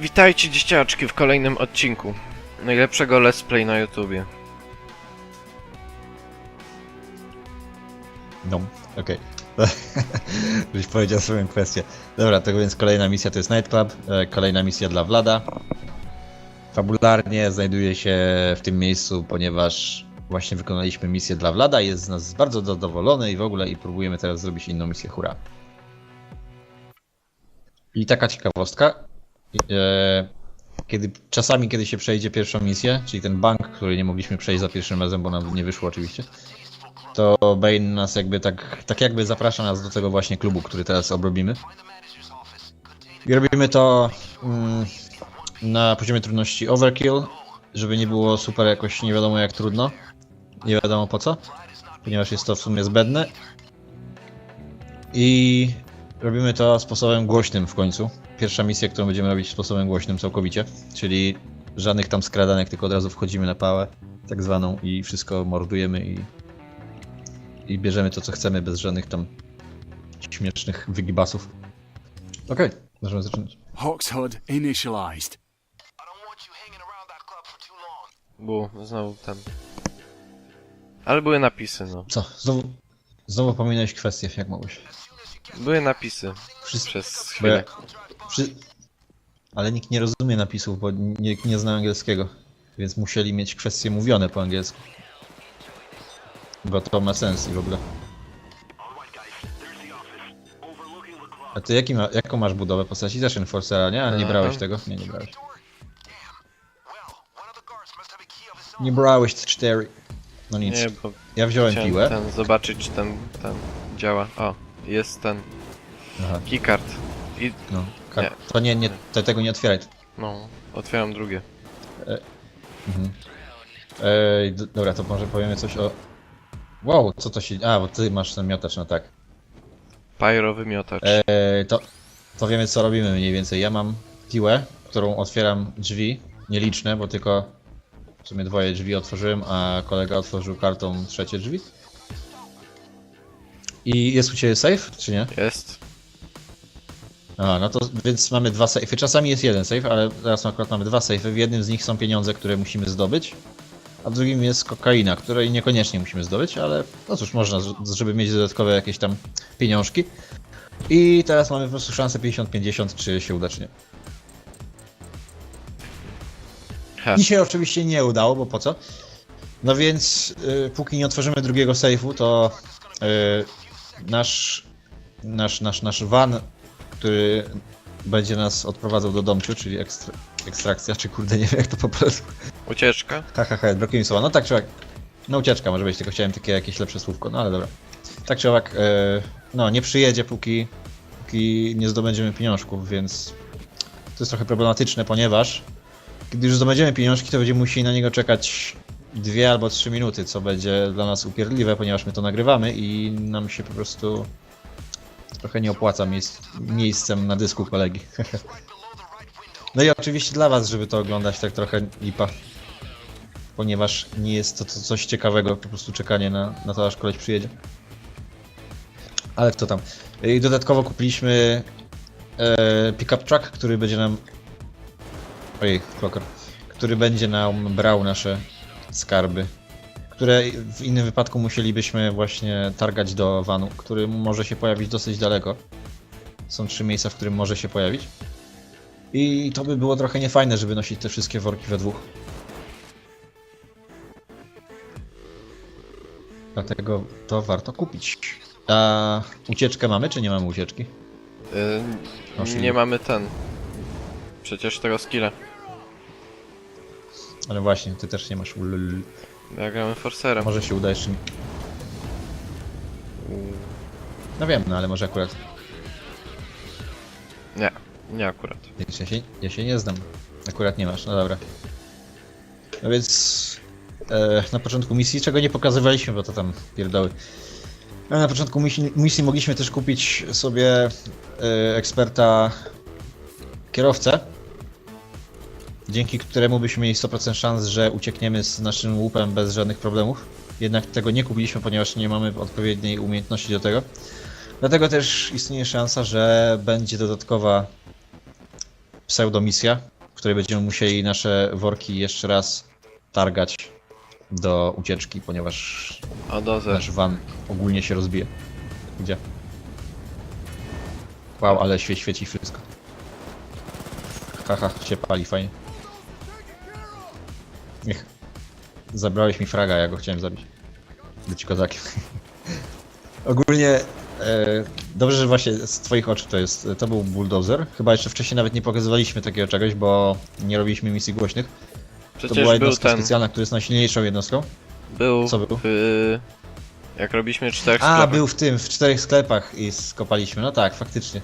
Witajcie dzieciaczki w kolejnym odcinku najlepszego let's play na YouTubie. No, okej. Żeś powiedział swoją kwestię. Dobra, to więc kolejna misja to jest Nightclub, e, kolejna misja dla Vlada. Fabularnie znajduje się w tym miejscu, ponieważ właśnie wykonaliśmy misję dla Vlada, jest z nas bardzo zadowolony i w ogóle i próbujemy teraz zrobić inną misję, hura. I taka ciekawostka, kiedy, czasami kiedy się przejdzie pierwszą misję, czyli ten bank, który nie mogliśmy przejść za pierwszym razem, bo nam nie wyszło oczywiście, to Bane nas jakby tak, tak jakby zaprasza nas do tego właśnie klubu, który teraz obrobimy. I robimy to mm, na poziomie trudności overkill, żeby nie było super jakoś nie wiadomo jak trudno. Nie wiadomo po co, ponieważ jest to w sumie zbędne. I robimy to sposobem głośnym w końcu. Pierwsza misja, którą będziemy robić sposobem głośnym całkowicie, czyli żadnych tam skradanek, tylko od razu wchodzimy na pałę, tak zwaną i wszystko mordujemy i i bierzemy to, co chcemy, bez żadnych tam śmiesznych wygibasów. Okej, możemy zaczynać. Hawk's HUD initialized. Bu, znowu ten. Ale były napisy, no. Co? Znowu, znowu pominąłeś kwestię, jak mogłeś. Były napisy Wszyscy, przez bo ja, chwilę. wszy, ale nikt nie rozumie napisów, bo nikt nie zna angielskiego. Więc musieli mieć kwestie mówione po angielsku. Bo to ma sens i w ogóle. A ty jaki ma, jaką masz budowę postaci? Też Enforcera, nie? A nie brałeś tego? Nie, nie brałeś. Nie brałeś C4. No nic. Nie, bo Ja wziąłem chciałem piłę. ten, zobaczyć czy ten, ten działa. O, jest ten Aha, keycard. I, no. Ka- Nie. To nie, nie, to tego nie otwieraj. no, otwieram drugie. Mhm. Ej, d- dobra, to może powiemy coś o... Wow, co to się... A, bo ty masz ten miotacz, no tak. Pyrowy miotacz. Ej, to, to wiemy co robimy mniej więcej. Ja mam piłę, którą otwieram drzwi, nieliczne, bo tylko w sumie dwoje drzwi otworzyłem, a kolega otworzył kartą trzecie drzwi. I jest u Ciebie safe, czy nie? Jest. A, no to więc mamy dwa safe'y. Czasami jest jeden safe, ale teraz akurat mamy dwa safe'y. W jednym z nich są pieniądze, które musimy zdobyć, a w drugim jest kokaina, której niekoniecznie musimy zdobyć, ale no cóż, można, żeby mieć dodatkowe jakieś tam pieniążki. I teraz mamy po prostu szansę 50-50, czy się uda, czy nie. Ha. Dzisiaj oczywiście nie udało, bo po co? No więc y, póki nie otworzymy drugiego sejfu, to y, nasz, nasz, nasz, nasz van, który będzie nas odprowadzał do domciu, czyli ekstra, ekstrakcja, czy kurde nie wiem jak to po polsku. Ucieczka. Ha, ha, ha, brakuje mi słowa. No tak czy owak. No ucieczka może być, tylko chciałem takie jakieś lepsze słówko, no ale dobra. Tak czy owak, y, no nie przyjedzie póki, póki nie zdobędziemy pieniążków, więc to jest trochę problematyczne, ponieważ kiedy już zdobędziemy pieniążki, to będziemy musieli na niego czekać dwie albo trzy minuty, co będzie dla nas upierdliwe, ponieważ my to nagrywamy i nam się po prostu trochę nie opłaca miejsc, miejscem na dysku kolegi. no i oczywiście dla was, żeby to oglądać tak trochę lipa. Ponieważ nie jest to, to coś ciekawego, po prostu czekanie na, na to, aż koleś przyjedzie. Ale kto tam. I dodatkowo kupiliśmy e, pickup truck, który będzie nam Ojej, klokor. Który będzie nam brał nasze skarby. Które w innym wypadku musielibyśmy właśnie targać do vanu, który może się pojawić dosyć daleko. Są trzy miejsca, w którym może się pojawić. I to by było trochę niefajne, żeby nosić te wszystkie worki we dwóch. Dlatego to warto kupić. A ucieczkę mamy, czy nie mamy ucieczki? Y, Masz nie mamy ten. Przecież tego skilla. Ale właśnie, ty też nie masz. ulul. Ja gramy Forcerem. Może się uda jeszcze. nie- No wiem, no ale może akurat. Nie, nie akurat. Ja się, ja się nie znam. Akurat nie masz, no dobra. No więc e, na początku misji, czego nie pokazywaliśmy, bo to tam pierdoły. Ale na początku misji, misji mogliśmy też kupić sobie e, eksperta kierowcę, dzięki któremu byśmy mieli 100% szans, że uciekniemy z naszym łupem bez żadnych problemów. Jednak tego nie kupiliśmy, ponieważ nie mamy odpowiedniej umiejętności do tego. Dlatego też istnieje szansa, że będzie dodatkowa pseudomisja, w której będziemy musieli nasze worki jeszcze raz targać do ucieczki, ponieważ O, nasz van ogólnie się rozbije. Gdzie? Wow, ale świe, świeci wszystko. Haha, się pali, fajnie. Niech. Zabrałeś mi fraga, ja go chciałem zabić. Być kozakiem. Ogólnie e, dobrze, że właśnie z twoich oczu to jest, to był bulldozer. Chyba jeszcze wcześniej nawet nie pokazywaliśmy takiego czegoś, bo nie robiliśmy misji głośnych. To Przecież była był jednostka ten, specjalna, która jest najsilniejszą jednostką. był, Co był? w... Jak robiliśmy czterech A, sklepach. był w tym, w czterech sklepach i skopaliśmy. No tak, faktycznie.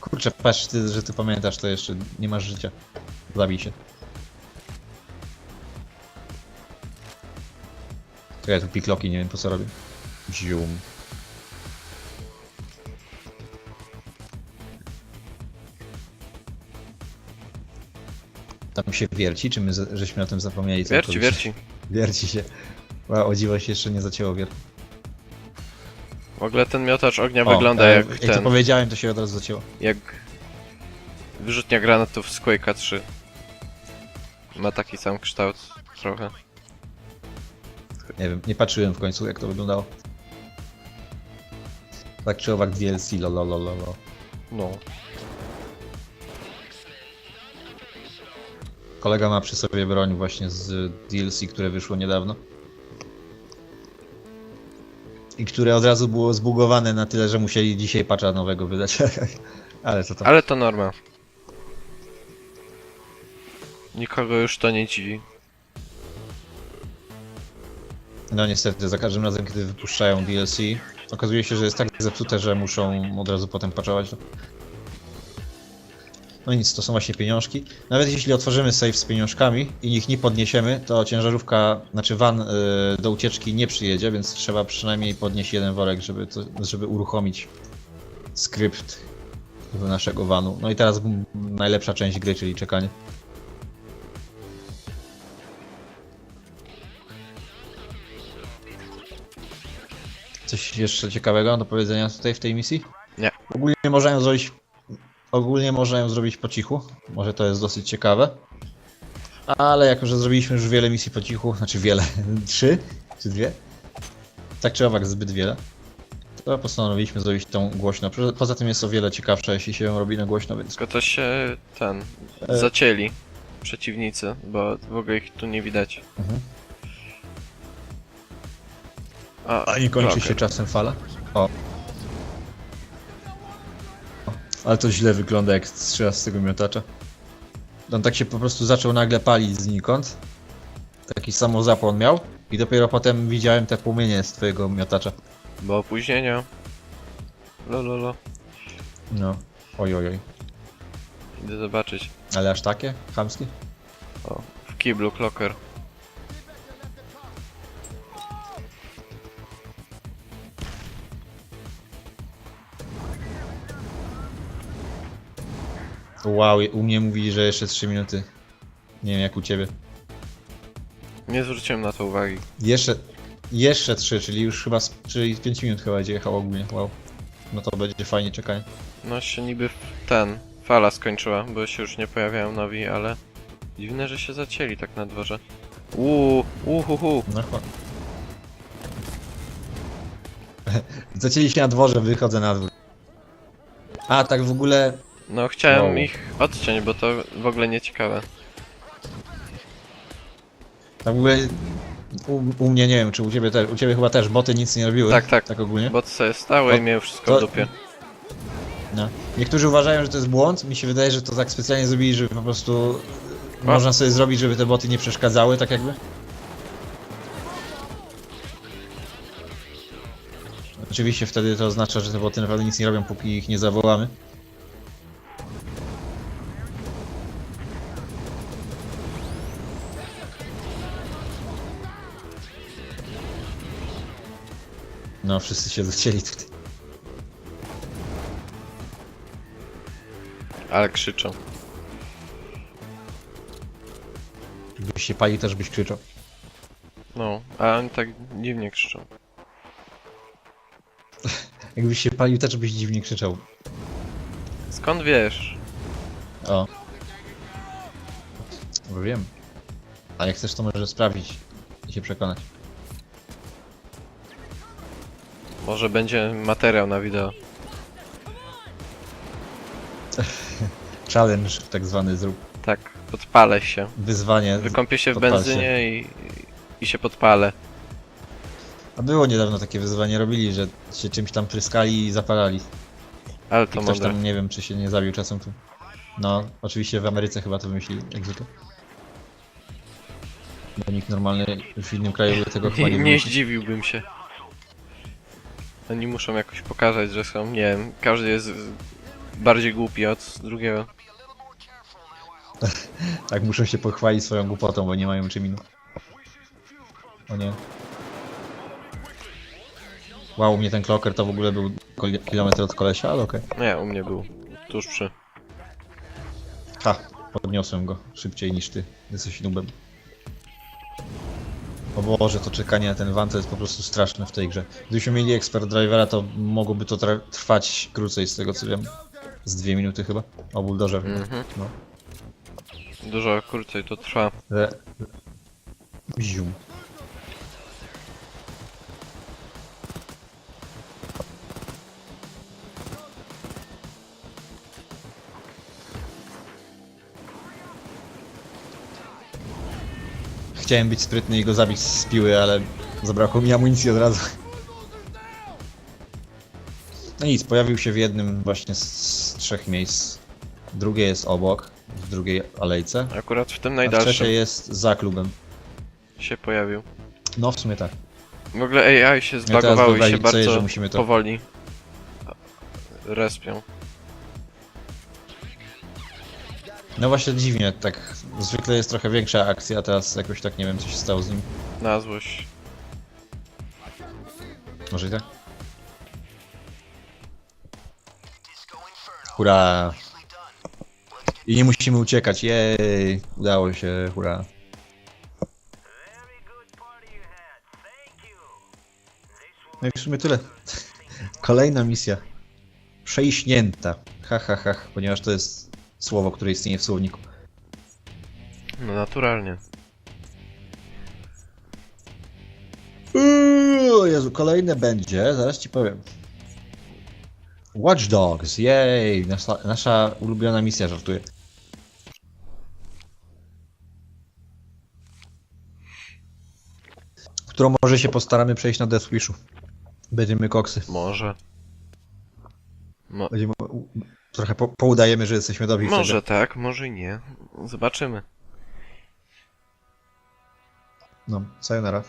Kurczę, patrz, ty, że ty pamiętasz, to jeszcze nie masz życia. Zabij się. Ja tu pikloki, nie wiem po co robię. Zium. Tam się wierci, czy my z- żeśmy o tym zapomnieli? Wierci, całkowicie? wierci. Wierci się. Wow, o dziwo się jeszcze nie zacięło wier. W ogóle ten miotacz ognia O, wygląda e, jak Jak to ten, powiedziałem, to się od razu zacięło. jak wyrzutnia granatów z Quake'a 3. Ma taki sam kształt trochę. Nie wiem, nie patrzyłem w końcu jak to wyglądało. Tak czy owak DLC, lololololo. No. Kolega ma przy sobie broń właśnie z DLC, które wyszło niedawno. I które od razu było zbugowane na tyle, że musieli dzisiaj patcha nowego wydać. Ale co tam. Ale to norma. Nikogo już to nie dziwi. No niestety, za każdym razem, kiedy wypuszczają DLC, okazuje się, że jest tak zepsute, że muszą od razu potem patchować. No nic, to są właśnie pieniążki. Nawet jeśli otworzymy save z pieniążkami i ich nie podniesiemy, to ciężarówka, znaczy van y, do ucieczki nie przyjedzie, więc trzeba przynajmniej podnieść jeden worek, żeby, to, żeby uruchomić skrypt naszego vanu. No i teraz najlepsza część gry, czyli czekanie. Coś jeszcze ciekawego do powiedzenia tutaj w tej misji? Nie. Ogólnie można ją zrobić. Ogólnie można ją zrobić po cichu. Może to jest dosyć ciekawe. Ale jako, że zrobiliśmy już wiele misji po cichu, znaczy wiele, trzy czy dwie, tak czy owak zbyt wiele, to postanowiliśmy zrobić tą głośno. Poza- tym jest o wiele ciekawsza, jeśli się ją robi na głośno, więc Tylko to się ten. E. zacięli przeciwnicy, bo w ogóle ich tu nie widać. Mhm. A, A nie kończy Rocket. się czasem fala? O. Ale to źle wygląda jak strzela z tego miotacza. On tak się po prostu zaczął nagle palić znikąd. Taki samozapłon miał. I dopiero potem widziałem te płomienie z twojego miotacza. Bo opóźnienia. Lololo. No. Oj, oj, oj. Idę zobaczyć. Ale aż takie? Chamskie? O, w kiblu Clocker. Wow, u mnie mówi, że jeszcze 3 minuty. Nie wiem jak u ciebie. Nie zwróciłem na to uwagi. Jeszcze, jeszcze 3, czyli już chyba, z- czyli 5 minut chyba będzie jechał ogólnie. Wow. No to będzie fajnie czekanie. No się niby ten. Fala skończyła, bo się już nie pojawiają nowi, ale. Dziwne, że się zacięli tak na dworze. Uuu, uhuhu. No chodź. Zacięli się na dworze, wychodzę na dwór. A, tak w ogóle... No chciałem Wow. ich odciąć, bo to w ogóle nie ciekawe. Tak w ogóle... U, u mnie nie wiem, czy u ciebie też. U ciebie chyba też boty nic nie robiły. Tak, tak. Tak ogólnie. Bo sobie stały i To- miały wszystko to- w dupie. No. Niektórzy uważają, że to jest błąd. Mi się wydaje, że to tak specjalnie zrobili, żeby po prostu... Można sobie zrobić, żeby te boty nie przeszkadzały, tak jakby. Oczywiście wtedy to oznacza, że te boty naprawdę nic nie robią, póki ich nie zawołamy. No, wszyscy się zacięli tutaj. Ale krzyczą. Gdybyś się palił, też byś krzyczał. No, a oni tak dziwnie krzyczą. Jakbyś się palił, też byś dziwnie krzyczał. Skąd wiesz? O. Bo wiem. A jak chcesz, to możesz sprawdzić i się przekonać. Może będzie materiał na wideo. Challenge tak zwany zrób. Tak, podpalę się. Wyzwanie. Wykąpię się w Podpal benzynie i, i się podpalę. A było niedawno takie wyzwanie robili, że się czymś tam pryskali i zapalali. Ale I to ktoś mądre. tam nie wiem czy się nie zabił czasem tu. No, oczywiście w Ameryce chyba to wymyślili, jak zwykle. Bo nikt normalny w innym kraju by tego chyba Nie, nie nie wymyślił. zdziwiłbym się. Oni muszą jakoś pokazać, że są, nie wiem, każdy jest bardziej głupi od drugiego. Tak, muszą się pochwalić swoją głupotą, bo nie mają czym innym. O nie. Wow, u mnie ten kloker to w ogóle był kilometr od kolesia, ale okej. Nie, u mnie był tuż przy. Ha, podniosłem go szybciej niż ty. Jesteś nubem. O Boże, to czekanie na ten van to jest po prostu straszne w tej grze. Gdybyśmy mieli expert drivera, to mogłoby to trwać krócej z tego co wiem. Z dwie minuty chyba. O bulldozzer. Mhm. No. Dużo krócej to trwa. Le... Zium. Chciałem być sprytny i go zabić z piły, ale zabrakło mi amunicji od razu. No nic, pojawił się w jednym właśnie z, z trzech miejsc. Drugie jest obok, w drugiej alejce. Akurat w tym A najdalszym trzecie jest za klubem. się pojawił. No w sumie tak. W ogóle AI się teraz zbagowały i się sobie, bardzo że musimy to- powoli respią. No właśnie dziwnie, tak zwykle jest trochę większa akcja, a teraz jakoś tak nie wiem co się stało z nim. Na złość. Może i tak? Hurra! I nie musimy uciekać, jej! Udało się, hurra. No i w sumie tyle. Kolejna misja. Przejśnięta. Ha, ha, ha, ponieważ to jest słowo, które istnieje w słowniku. No naturalnie. O Jezu, kolejne będzie, zaraz ci powiem. Watch Dogs, jej, nasza, nasza ulubiona misja, żartuję. Którą może się postaramy przejść na Death Wishu. Będziemy koksy. Może. Mo Będziemy, trochę po, poudajemy, że jesteśmy dobrzy może tego. tak, może nie. Zobaczymy. No, sayonara.